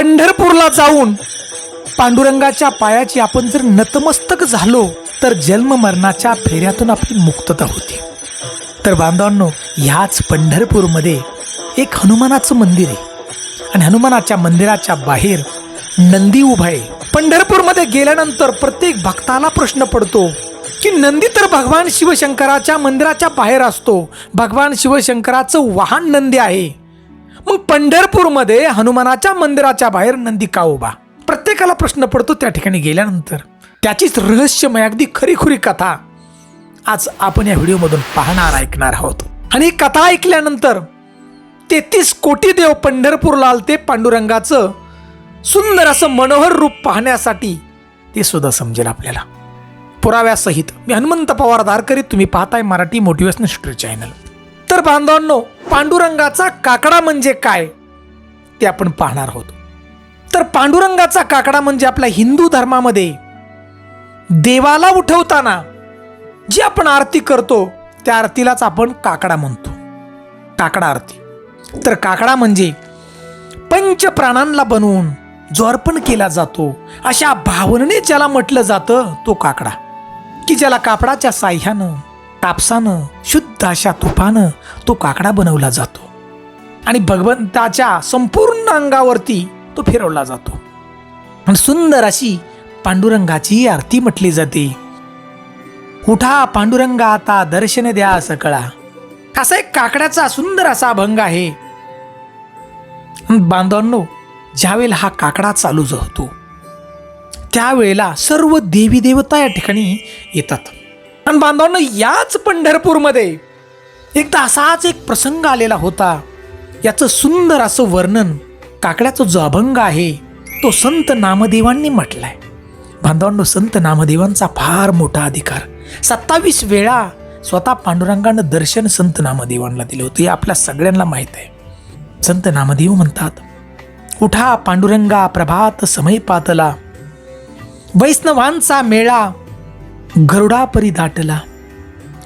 पंढरपूरला जाऊन पांडुरंगाच्या पायाची आपण जर नतमस्तक झालो तर जन्म मरणाच्या फेऱ्यातून आपली मुक्तता होती. तर बांधवांनो ह्याच पंढरपूरमध्ये एक हनुमानाचं मंदिर आहे. आणि हनुमानाच्या मंदिराच्या बाहेर नंदी उभा आहे. पंढरपूरमध्ये गेल्यानंतर प्रत्येक भक्ताला प्रश्न पडतो की नंदी तर भगवान शिवशंकराच्या मंदिराच्या बाहेर असतो. भगवान शिवशंकराचं वाहन नंदी आहे. मग पंढरपूरमध्ये हनुमानाच्या मंदिराच्या बाहेर नंदी का उभा. प्रत्येकाला प्रश्न पडतो त्या ठिकाणी गेल्यानंतर. त्याचीच रहस्यमय अगदी खरीखुरी कथा आज आपण या व्हिडिओमधून पाहणार ऐकणार आहोत. आणि ही कथा ऐकल्यानंतर तेहतीस कोटी देव पंढरपूरला आलते पांडुरंगाचं सुंदर असं मनोहर रूप पाहण्यासाठी ते सुद्धा समजेल आपल्याला. पुराव्यासहित मी हनुमंत पवार दारकरी तुम्ही पाहताय मराठी मोटिवेशनल स्टोरी चॅनल. तर बांधवांनो पांडुरंगाचा काकडा म्हणजे काय? ते आपण पाहणार आहोत. तर पांडुरंगाचा काकडा म्हणजे आपल्या हिंदू धर्मामध्ये देवाला उठवताना जी आपण आरती करतो त्या आरतीलाच आपण काकडा म्हणतो. काकडा आरती. तर काकडा म्हणजे पंच प्राणांना बनवून जो अर्पण केला जातो अशा भावनेने ज्याला म्हटलं जातं तो काकडा. की ज्याला कापडाच्या साह्यानं कापसानं शुद्ध अशा तुपानं तो काकडा बनवला जातो. आणि भगवंताच्या संपूर्ण अंगावरती तो फिरवला जातो. आणि सुंदर अशी पांडुरंगाची आरती म्हटली जाते. उठा पांडुरंगा आता दर्शन द्या सकळा. असा एक काकड्याचा सुंदर असा अभंग आहे. बांधवांनो ज्यावेळेला हा काकडा चालू जो होतो त्यावेळेला सर्व देवी देवता या ठिकाणी येतात. आणि बांधवांनो याच पंढरपूरमध्ये एकदा असाच एक प्रसंग आलेला होता. याचं सुंदर असं वर्णन काकड्याचा जो अभंग आहे तो संत नामदेवांनी म्हटलाय. बांधवांनो संत नामदेवांचा फार मोठा अधिकार. सत्तावीस वेळा स्वतः पांडुरंगानं दर्शन संत नामदेवांना दिलं होतं. हे आपल्या सगळ्यांना माहीत आहे. संत नामदेव म्हणतात उठा पांडुरंगा प्रभात समय पातला वैष्णवांचा मेळा गरुडापरी दाटला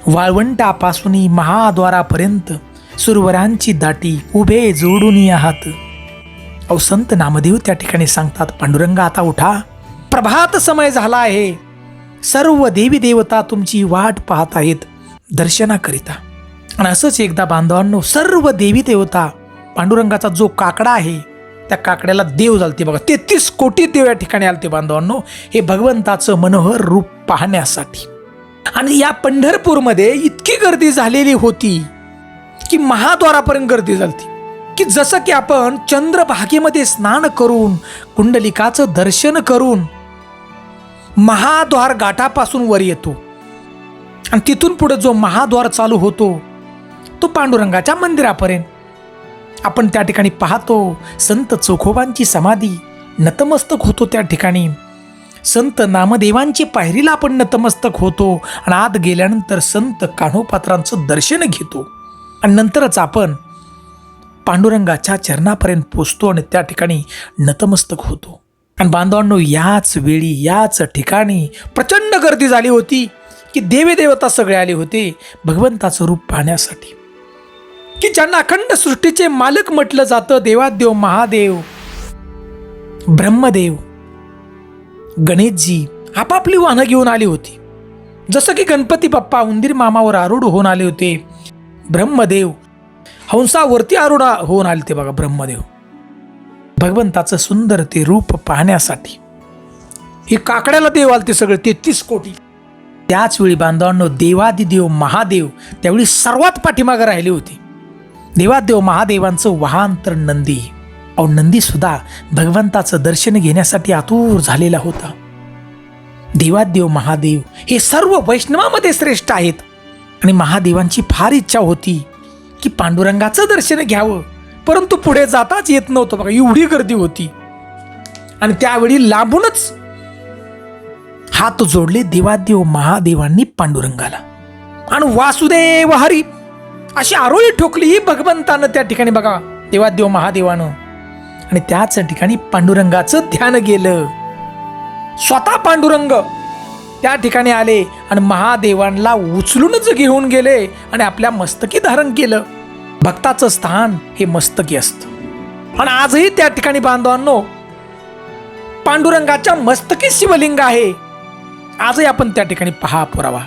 वाळवंटापासून महाद्वारापर्यंत सुरवरांची दाटी उभे जोडून आहात अवसंत नामदेव त्या ठिकाणी सांगतात पांडुरंग आता उठा. प्रभात समय झाला आहे. सर्व देवी देवता तुमची वाट पाहत आहेत. दर्शनाकरिता. आणि असंच एकदा बांधवांनो सर्व देवी देवता पांडुरंगाचा जो काकडा आहे त्या काकड्याला देव झालते बघा. तेहतीस कोटी देव या ठिकाणी आलते बांधवांनो. हे भगवंताचं मनोहर रूप पाहण्यासाठी. आणि या पंढरपूरमध्ये इतकी गर्दी झालेली होती की महाद्वारापर्यंत गर्दी झाली की जसं की आपण चंद्रभागेमध्ये स्नान करून कुंडलिकाचं दर्शन करून महाद्वार गाठापासून वर येतो. आणि तिथून पुढे जो महाद्वार चालू होतो तो पांडुरंगाच्या मंदिरापर्यंत. आपण त्या ठिकाणी पाहतो संत चोखोबांची समाधी नतमस्तक होतो त्या ठिकाणी. संत नामदेवांची पायरीला आपण नतमस्तक होतो आणि आत गेल्यानंतर संत कान्होपात्रांचं दर्शन घेतो. आणि नंतरच आपण पांडुरंगाच्या चरणापर्यंत पोचतो आणि त्या ठिकाणी नतमस्तक होतो. आणि बांधवांनो याच वेळी याच ठिकाणी प्रचंड गर्दी झाली होती की देवी देवता सगळे आले होते भगवंताचं रूप पाहण्यासाठी. की ज्यांना अखंड सृष्टीचे मालक म्हटलं जातं देवादेव महादेव ब्रह्मदेव. गणेशजी आपापली वाहनं घेऊन आली होती. जसं की गणपती बाप्पा उंदीर मामावर आरूढ होऊन आले होते. ब्रह्मदेव हंसावरती आरूढ होऊन आले ते बघा ब्रह्मदेव. भगवंताचं सुंदर ते रूप पाहण्यासाठी. हे काकड्याला देव आलते सगळे तेहतीस कोटी. त्याच वेळी बांधवांनो देवादिदेव महादेव त्यावेळी सर्वात पाठीमागं राहिले होते. देवादेव महादेवांचं वाहन तर नंदी. अहो नंदीसुद्धा भगवंताचं दर्शन घेण्यासाठी आतुर झालेला होता. देवादेव महादेव हे सर्व वैष्णवामध्ये श्रेष्ठ आहेत. आणि महादेवांची फार इच्छा होती की पांडुरंगाचं दर्शन घ्यावं. परंतु पुढे जाताच येत नव्हतं बघा एवढी गर्दी होती. आणि त्यावेळी लांबूनच हात जोडले देवादेव महादेवांनी पांडुरंगाला. आणि वासुदेव हरी अशी आरोळी ठोकली ही भगवंतानं त्या ठिकाणी बघा. देवादेव महादेवानं. आणि त्याच ठिकाणी पांडुरंगाचं ध्यान गेलं. स्वतः पांडुरंग त्या ठिकाणी आले आणि महादेवांना उचलूनच घेऊन गेले आणि आपल्या मस्तकी धारण केलं. भक्ताचं स्थान हे मस्तकी असतं. आणि आजही त्या ठिकाणी बांधवांनो पांडुरंगाच्या मस्तकी शिवलिंग आहे. आजही आपण त्या ठिकाणी पहा पुरावा.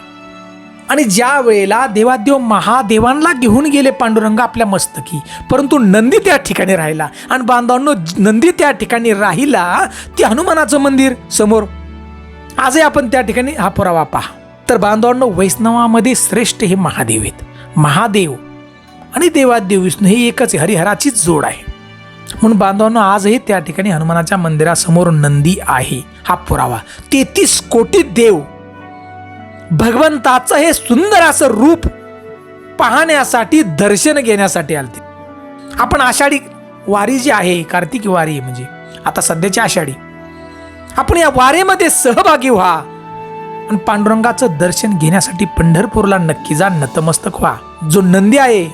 आणि ज्या वेळेला देवादेव महादेवांना घेऊन गेले पांडुरंग आपल्या मस्तकी परंतु नंदी त्या ठिकाणी राहिला आणि बांधवांनो नंदी त्या ठिकाणी राहिला ते हनुमानाचं मंदिर समोर. आजही आपण त्या ठिकाणी हा पुरावा पहा. तर बांधवांनो वैष्णवामध्ये श्रेष्ठ हे महादेव आहेत. महादेव आणि देवादेव विष्णू हे एकच हरिहराचीच जोड आहे. म्हणून बांधवांनो आजही त्या ठिकाणी हनुमानाच्या मंदिरासमोर नंदी आहे हा पुरावा. तेहतीस कोटी देव भगवंताचं हे सुंदर असं रूप पाहण्यासाठी दर्शन घेण्यासाठी आलते. आपण आषाढी वारी जी आहे कार्तिकी वारी म्हणजे आता सध्याची आषाढी आपण या वारेमध्ये सहभागी व्हा आणि पांडुरंगाचं दर्शन घेण्यासाठी पंढरपूरला नक्की जा नतमस्तक व्हा. जो नंदी आहे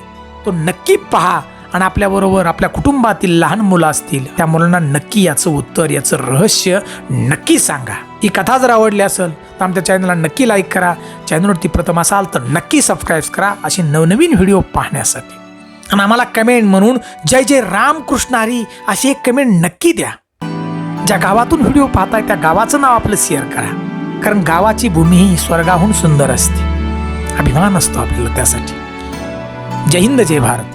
तो नक्की पहा आणि आपल्याबरोबर आपल्या कुटुंबातील लहान मुलं असतील त्या मुलांना नक्की याचं उत्तर याचं रहस्य नक्की सांगा. ही कथा जर आवडली असेल तर आमच्या चॅनलला नक्की लाईक करा. चॅनलवरती प्रथम असाल तर नक्की सबस्क्राईब करा. असे नवनवीन व्हिडिओ पाहण्यासाठी. आणि आम्हाला कमेंट म्हणून जय जय रामकृष्ण हरी अशी एक कमेंट नक्की द्या. ज्या गावातून व्हिडिओ पाहताय त्या गावाचं नाव आपलं शेअर करा. कारण गावाची भूमी ही स्वर्गाहून सुंदर असते. अभिमान असतो आपल्याला त्यासाठी. जय हिंद जय भारत.